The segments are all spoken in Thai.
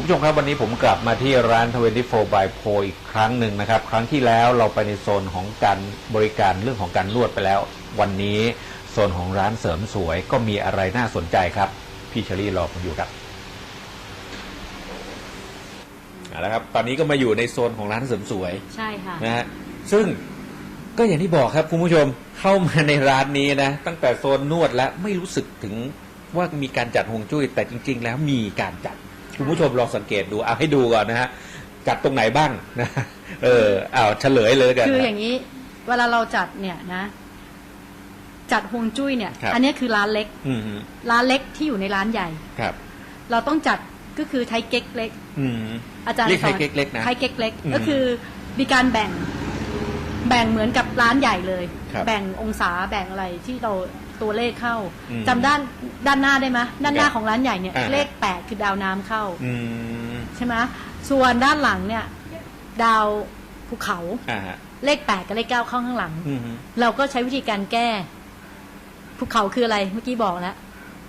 คุณผู้ชมครับวันนี้ผมกลับมาที่ร้าน 24 by Pro อีกครั้งหนึ่งนะครับ ครั้งที่แล้วเราไปในโซนของการบริการเรื่องของการนวดไปแล้ว วันนี้โซนของร้านเสริมสวยก็มีอะไรน่าสนใจครับ พี่เชอรี่รอผมอยู่ครับเอาละครับ ตอนนี้ก็มาอยู่ในโซนของร้านเสริมสวยใช่ค่ะนะฮะซึ่งก็อย่างที่บอกครับคุณผู้ชมเข้ามาในร้านนี้นะ ตั้งแต่โซนนวดแล้วไม่รู้สึกถึงว่ามีการจัดฮวงจุ้ยแต่จริง ๆ แล้วมีการจัด คุณผู้ชมลองสังเกตดูเอาให้ดูก่อนนะฮะจัดตรงไหนบ้างนะเออเอาเฉลยเลยกันคือนะอย่างนี้ เวลาเราจัดเนี่ยนะ จัดฮวงจุ้ยเนี่ยครับอันนี้คือร้านเล็กอืมฮึร้านเล็กที่อยู่ในร้านใหญ่ครับ เราต้องจัดก็คือไทยเก๊กเล็กอืมอาจารย์เรียกสอนไทยเก๊กเล็กนะไทยเก๊กเล็กอืมก็คือมีการแบ่ง แบ่งเหมือนกับร้านใหญ่เลย ครับแบ่งองศาแบ่งอะไรที่เราตัวเลขเข้าอืมจำด้านด้านหน้าได้ไหมด้านหน้าครับของร้านใหญ่เนี่ยอ่าฮะเลขแปดคือดาวน้ำเข้าอืมใช่ไหมส่วนด้านหลังเนี่ยดาวภูเขาอ่าฮะเลขแปดกับเลขเก้าเข้าข้างหลัง อืมฮึเราก็ใช้วิธีการแก้ภูเขาคืออะไรเมื่อกี้บอกแล้ว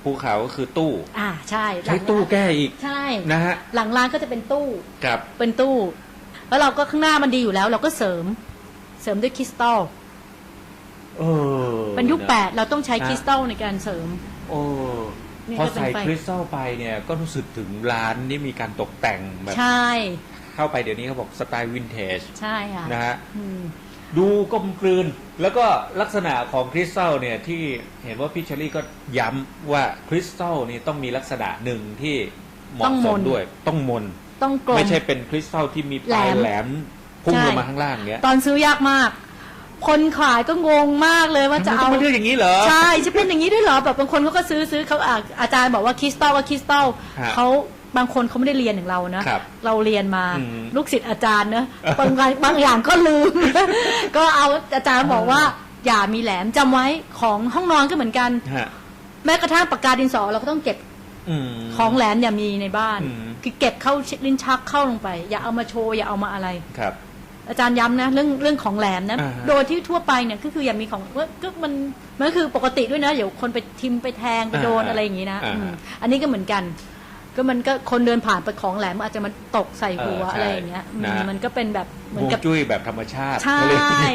ภูเขาก็คือตู้ อ่าใช่ใช้ตู้แก้อีกใช่ นะฮะหลังร้านก็จะเป็นตู้กับ เป็นตู้ แล้วเราก็ข้างหน้ามันดีอยู่แล้ว เราก็เสริม เสริมด้วยคริสตัลเออเป็นยุคะแปดเราต้องใช้นะคริสตัลในการเสริม โอ้นี่พอก็เป็นใส่ไฟคริสตัลไปเนี่ยก็รู้สึกถึงร้านนี่มีการตกแต่งแบบใช่ เข้าไปเดี๋ยวนี้เขาบอกสไตล์วินเทจใช่ค่ะนะฮะอืมดูกลมกลืน แล้วก็ลักษณะของคริสตัลเนี่ยที่เห็นว่าพี่เชอรี่ก็ย้ำว่าคริสตัลนี่ต้องมีลักษณะหนึ่งที่เหมาะสมด้วย ต้องมนต้องกลมไม่ใช่เป็นคริสตัลที่มีปลายแหลมแหลม พุ่งใช่ลงมาข้างล่างเงี้ยตอนซื้อยากมาก คนขายก็งงมากเลยว่าจะทำไมต้เอาองมาเลือกอย่างนี้เหรอใช่จะเป็นอย่างนี้ด้วยเหรอแบบบางคนเขาก็ซื้อซื้อเขาอะอาจารย์บอกว่าคริสตัลว่าคริสตัลฮะเขาบางคนเขาไม่ได้เรียนอย่างเรานะครับเราเรียนมาอืมลูกศิษย์อาจารย์เนอะบางบางอย่างก็ลืม ก็เอาอาจารย์บอกว่า อย่ามีแหลมจำไว้ของห้องนอนก็เหมือนกันฮะแม้กระทั่งปากกาดินสอเราก็ต้องเก็บอืมของแหลมอย่ามีในบ้านอืมคือเก็บเข้าลิ้นชักเข้าลงไป อย่าเอามาโชว์อย่าเอามาอะไรครับ อาจารย์ย้ำนะเรื่องเรื่องของแหลมนะ อ่าฮะโดยที่ทั่วไปเนี่ยก็คืออย่ามีของว่าก็มันมันก็คือปกติด้วยนะเดี๋ยวคนไปทิมไปแทงไปโดนอ่าฮะอะไรอย่างนี้นะอ่าฮะอืมอันนี้ก็เหมือนกัน ก็มันก็คนเดินผ่านไปของแหลมอาจจะมันตกใส่หัวเออใช่อะไรอย่างเงี้ยอืมนะฮะมันก็เป็นแบบเหมือฮนวงกับจุ้ยแบบธรรมชาติใช่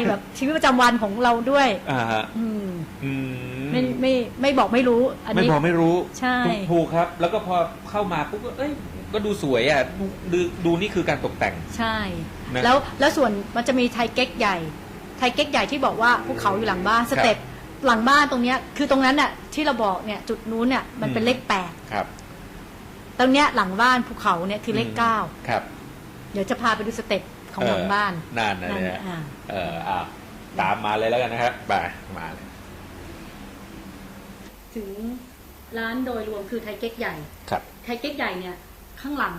แบบชีวิตประจำวันของเราด้วย อ่าฮะอืม อืม ไม่ไม่ไม่บอกไม่รู้ อันไม่นี้ บอกไม่รู้ใช่ ถูกถูกครับ แล้วก็พอเข้ามาปุ๊บก็เอ้ยก็ดูสวยอะดูดูดูนี่คือการตกแต่ง ใช่ นะแล้วแล้วส่วนมันจะมีไทยเก๊กใหญ่ ไทยเก๊กใหญ่ที่บอกว่าภูเขาอยู่หลังบ้านสเต็ปหลังบ้านตรงเนี้ยคือตรงนั้นน่ะที่เราบอกเนี่ยจุดนู้นเนี่ยมันเป็นเลขแปดครับตรงเนี้ยหลังบ้านภูเขาเนี่ยคือเลขเก้าครับเดี๋ยวจะพาไปดูสเต็ปของหลังบ้านเออนั่นนะนั่นเนี่ย อ่าเอออ่าตามมาเลยแล้วกันนะครับไปมาเลย ถึงร้านโดยรวมคือไทยเก๊กใหญ่ ครับ ไทยเก๊กใหญ่เนี่ย ข้างหลัง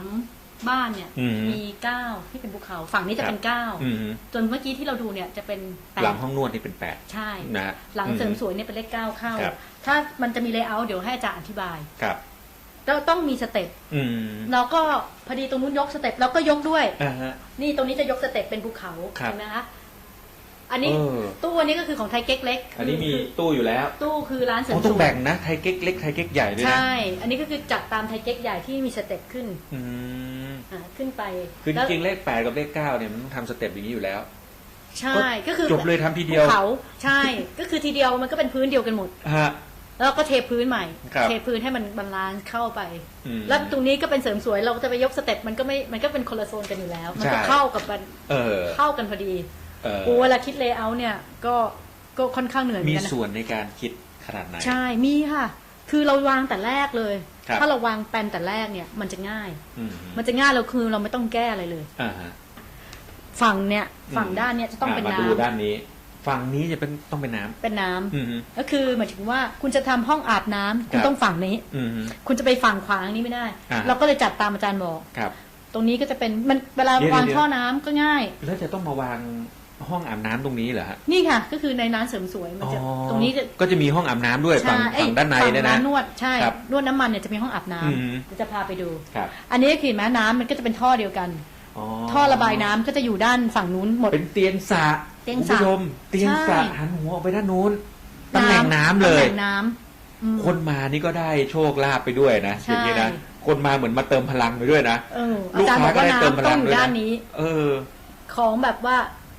บ้านเนี่ยอืมมีเก้าที่เป็นภูเขา ฝั่งนี้จะเป็นเก้าอืมจนเมื่อกี้ที่เราดูเนี่ยจะเป็นแปหลัดงห้องนวดนี่เป็นแปดใช่ นะฮะ หลังเสริมอืสวยเนี่ยเป็นเลขเก้าเข้า ครับ ถ้ามันจะมีเลเยอร์เดี๋ยวให้อาจารย์อธิบายครับ เราต้องมีสเต็ปอืมเราก็พอดีตรงนู้นยกสเต็ปเราก็ยกด้วย อ่าฮะ นี่ตรงนี้จะยกสเต็ปเป็นภูเขาครับ เห็นไหมคะ อันนี้เออ ตู้อันนี้ก็คือของไทยเก๊กเล็กอันนี้มีคือตู้อยู่แล้วตู้คือร้านเสริมโอ้สต้องวยแบ่งนะไทยเก๊กเล็กไทยเก๊กใหญ่ด้วยนะใช่ อันนี้ก็คือจัดตามไทยเก๊กใหญ่ที่มีสเต็ปขึ้นอืมอ่าขึ้นไปคือจแล้วริงๆเลขแปดกับเลขเก้าเนี่ยมันต้องทำสเต็ปอย่างนี้อยู่แล้ว ใช่ก็คือจบเลยทำทีเดียว ภูเขาใช่ ก็คือทีเดียวมันก็เป็นพื้นเดียวกันหมด ฮะ แล้วก็เทพื้นใหม่ ครับเทพื้นให้มันบาลานซ์เข้าไป อืมแล้วตรงนี้ก็เป็นเสริมสวยเราก็จะไปยกสเต็ปมันก็ไม่ มันก็เป็นคนละโซนกันอยู่แล้ว มันก็ใช่ เข้ากับมันเออ เข้ากันพอดี เออกูเวลาคิดเลเยอร์เนี่ยก็ก็ค่อนข้างเหนื่อยเหมือมีนกันนะส่วนในการคิดขนาดไหน ใช่มีค่ะ คือเราวางแต่แรกเลยครับถ้าเราวางแปลนแต่แรกเนี่ยมันจะง่ายอืมมันจะง่ายเราคือเราไม่ต้องแก้อะไรเลยอ่าฮะฝั่งเนี่ยฝั่งอืมด้านเนี่ยจะต้องเป็นมาน้ดูด้านนี้ฝั่งนี้จะเป็นต้องเป็นน้ำเป็นน้ำำอืมก็คือหมายถึงว่าคุณจะทำห้องอาบน้ำคุคณรับต้องฝั่งนี้อืมคุณจะไปฝั่งขวางนี้ไม่ได้อ่าเราก็เลยจัดตามอาจารย์บอกครับ ตรงนี้ก็จะเป็นมันเวลาเดี๋ยววางเดี๋ยวท่อน้ำก็ง่าย แล้วจะต้องมาวาง ห้องอาบน้ำตรงนี้เหรอฮะนี่ค่ะ ก็คือในร้านเสริมสวยมันจะอ๋อตรงนี้จะก็จะมีห้องอาบน้ำด้วยฝั่งใช่เอ้ยฝั่งด้านในฝั่งเนี่ยร้านะนนวดใช่ครับนวดน้ำมันเนี่ยจะมีห้องอาบน้อืมำเดี๋ยวจะพาไปดูครับอันนี้ก็คือเห็นไหมน้ำมันก็จะเป็นท่อเดียวกันท่อระบายน้ำก็จะอยู่ด้านฝั่งนู้นหมดเป็นเตียงสระเตียงคุณสระผู้ชมเตียงสระใช่หันหัวออกไปด้านนู้นตำแหน่งน้ำเลยตำแหน่งน้ำอืมคนมานี่ก็ได้โชคลาภไปด้วยนะใช่อย่างนี้นะคนมาเหมือนมาเติมพลังไปด้วยนะเออลูอากจารย์บอกว่าค้าก็ได้เติมพน้ำลัต้องงอด้วยยู่นะด้านนี้เออ ของแบบว่า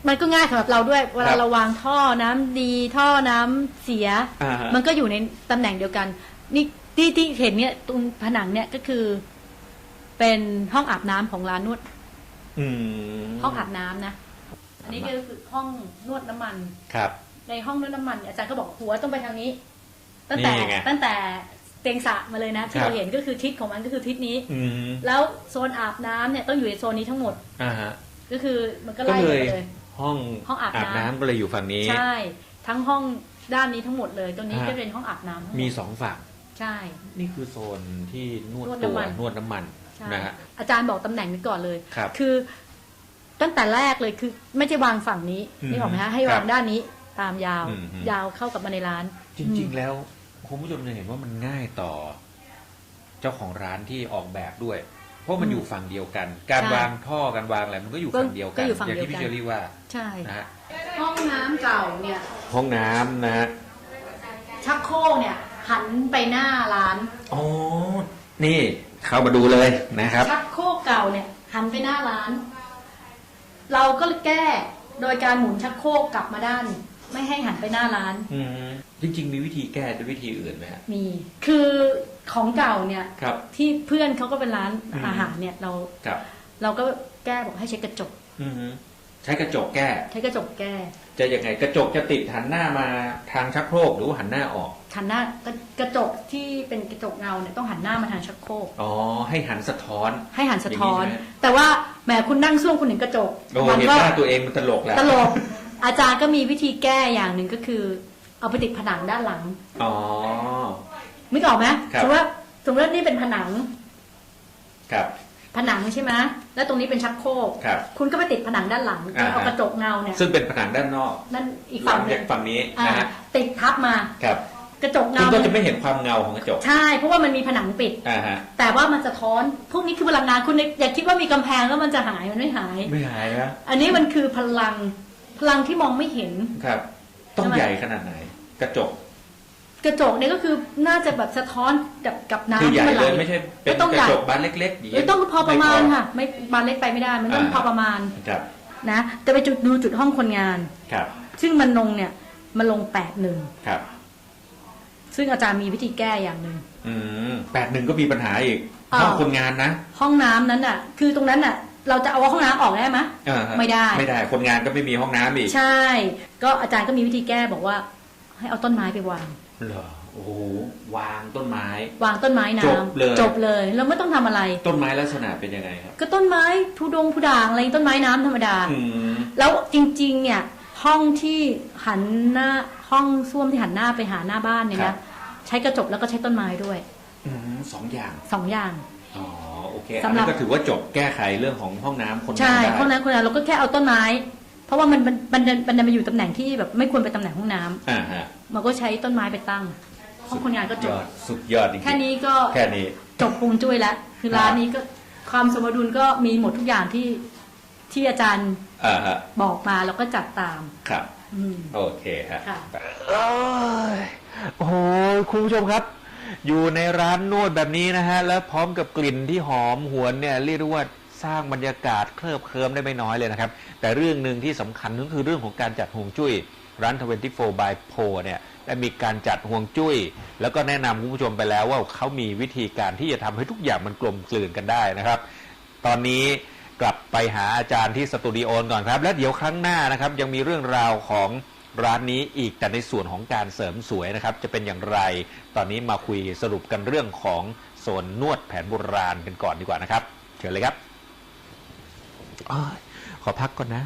มันก็ง่ายสำหรับเราด้วย เวครัลาบเราวางท่อน้ำดีท่อน้ำเสียอ่าฮะมันก็อยู่ในตำแหน่งเดียวกัน นี่ที่ที่เห็นเนี่ยตรงผนังเนี่ยก็คือ เป็นห้องอาบน้ำของร้านนวดอืมห้องอาบน้ำนะอันนี้ก็คือห้องนวดน้ำมันครับ ในห้องนวดน้ำมันเนี่ยอาจารย์ก็บอกหัวต้องไปทางนี้ ตั้งแต่นี่ไงตั้งแต่เตียงสระมาเลยนะที่ครับเราเห็นก็คือทิศของมันก็คือทิศนี้อืมแล้วโซนอาบน้ำเนี่ยต้องอยู่ในโซนนี้ทั้งหมดอ่าฮะก็คือมันก็ก็ไล่เลไปยเลย ห้องห้องอาบน้ำน้ำก็เลยอยู่ฝั่งนี้ ใช่ ทั้งห้องด้านนี้ทั้งหมดเลยตรงนี้ฮะ ก็เป็นห้องอาบน้ำทั้งหดมีสองฝั่ง ใช่ นี่คือโซนที่นวดนวดตัวน้ำมัน นวดน้ำมันใช่นะฮะอาจารย์บอกตำแหน่งนี้ก่อนเลย ครับ คือตั้งแต่แรกเลยคือไม่ใช่วางฝั่งนี้อืมนี่บอกไหมฮะให้ครับวางด้านนี้ตามยาว อืมอืม ยาวเข้ากับมาในร้านจริง ๆ แล้วคุณผู้ชมจะเห็นว่ามันง่ายต่อ เจ้าของร้านที่ออกแบบด้วย เพราะมันอยู่ฝั่งเดียวกัน การใช่วางท่อการวางอะไรมันก็อยู่ก็ฝั่งเดียวกันก็อยู่ฝั่งอย่างที่เดีพี่ยวกันเชอรี่ว่าใช่นะฮะห้องน้ำเก่าเนี่ยห้องน้ำนะฮะชักโครกเนี่ยหันไปหน้าร้านอ๋อนี่เข้ามาดูเลยนะครับ ชักโครกเก่าเนี่ย หันไปหน้าร้าน เราก็แก้โดยการหมุนชักโครกกลับมาด้าน ไม่ให้หันไปหน้าร้านอืมจริง ๆ มีวิธีแก้ด้วยวิธีอื่นไหมฮะมีคือ ของเก่าเนี่ยครับ ที่เพื่อนเขาก็เป็นร้านอืม อาหารเนี่ยเราครับเราก็แก้บอกให้ใช้กระจก อือฮึใช้กระจกแก้ ใช้กระจกแก้จะยังไงกระจกจะติดหันหน้ามาทางชักโครกหรือว่าหันหน้าออก หันหน้ากระกระจกที่เป็นกระจกเงาเนี่ยต้องหันหน้ามาทางชักโครกอ๋อ ให้หันสะท้อน ให้หันสะท้อน อย่างนี้ใช่ไหม แต่ว่าแหมคุณนั่งซ่วงคุณเห็นกระจกโอ้มัเห็นก็หน้าตัวเองมันตลกแล้วตลก อาจารย์ก็มีวิธีแก้อย่างหนึ่งก็คือ เอาไปติดผนังด้านหลัง อ๋อ ไม่ออกไหมครับสมมติว่าสมมติว่านี่เป็นผนัง ครับ ผนังใช่ไหมแล้วตรงนี้เป็นชักโครกครับ คุณก็ไปติดผนังด้านหลังอ่าฮะเอากระจกเงาเนี่ย ซึ่งเป็นผนังด้านนอกนั่นอีกฝั่งหจานึ่กงฝั่งนี้อ่านะฮะติดทับมาครับกระจกคุณเงาก็จะไม่เห็นความเงาของกระจก ใช่ เพราะว่ามันมีผนังปิดอ่าฮะแต่ว่ามันสะท้อน พวกนี้คือพลังงานคุณอย่าคิดว่ามีกำแพงแล้วมันจะหาย มันไม่หาย ไม่หายนะอันนี้มันคือพลัง พลังที่มองไม่เห็น ครับ ต้องทำไมใหญ่ขนาดไหน กระจก กระจกเนี่ยก็คือน่าจะแบบสะท้อนกับกับน้ำคือใหญ่ที่นเลยไหไม่ใช่เป็นไม่ต้องกใหญ่ระจกบานเล็กๆอย่างเอ้ยนี้ต้องพอประมาณไค่ะ ไม่บานเล็กไปไม่ได้ มันต้องอ่าพอประมาณครับนะจะไปจุดดูจุดห้องคนงานครับ ซึ่งมันลงเนี่ยมันลงแปดหนึ่งครับ ซึ่งอาจารย์มีวิธีแก้อย่างหนึ่งอืมแปดหนึ่งก็มีปัญหาอีกอ่าห้องคนงานนะ ห้องน้ำนั้นอะ คือตรงนั้นอะ เราจะเอาห้องน้ำออกได้ไหมอ่าฮะไม่ได้ ไม่ได้คนงานก็ไม่มีห้องน้ำอีก ใช่ ก็อาจารย์ก็มีวิธีแก้บอกว่า ให้เอาต้นไม้ไปวางเหรอโอ้โหวางต้นไม้ วางต้นไม้น้จบเลยำจบเลยแล้วไม่ต้องทำอะไร ต้นไม้ลักษณะเป็นยังไงครับ ก็ต้นไม้ผู้ดงผู้ด่างอะไรต้นไม้น้ำธรรมดา อืมแล้วจริงๆ เนี่ยห้องที่หันหน้าห้องส้วมที่หันหน้าไปหาหน้าบ้านเนี่ยครันะบใช้กระจกแล้วก็ใช้ต้นไม้ด้วยอืมสองอย่าง สองอย่าง อ๋อโอเคสำอันหรับนั้นก็ถือว่าจบแก้ไขเรื่องของห้องน้ำคนงานใช่ได้ห้องน้ำคนนั้นเราก็แค่เอาต้นไม้ เพราะว่ามันมันมันมันมันมาอยู่ตำแหน่งที่แบบไม่ควรไปตำแหน่งห้องน้ำอ่าฮะมันก็ใช้ต้นไม้ไปตั้งห้องคนงานก็จยบ อดสุดยอดจริงๆแค่นี้ก็แค่นี้ จบฮวงจุ้ยแล้วคือร้านนี้ก็ความสมดุลก็มีหมดทุกอย่างที่ที่อาจารย์อ่าฮะบอกมาแล้วก็จัดตาม ครับ อืม โอเคฮะค่ะ โอ้ยโอ้โหคุณผู้ชมครับ อยู่ในร้านนวดแบบนี้นะฮะ แล้วพร้อมกับกลิ่นที่หอมหวนเนี่ยเรียกได้ว่า สร้างบรรยากาศเคลิบเคลิ้มได้ไม่น้อยเลยนะครับ แต่เรื่องหนึ่งที่สำคัญก็คือเรื่องของการจัดห่วงจุ้ยร้าน 24 by p o เนี่ยได้มีการจัดห่วงจุ้ย แล้วก็แนะนำคุณผู้ชมไปแล้วว่าเขามีวิธีการที่จะทำให้ทุกอย่างมันกลมกลืนกันได้นะครับ ตอนนี้กลับไปหาอาจารย์ที่สตูดิโอก่อนครับ และเดี๋ยวครั้งหน้านะครับยังมีเรื่องราวของร้านนี้อีกแต่ในส่วนของการเสริมสวยนะครับ จะเป็นอย่างไร ตอนนี้มาคุยสรุปกันเรื่องของโซนนวดแผนโบราณกันก่อนดีกว่านะครับ เชิญเลยครับ ขอพักก่อนนะ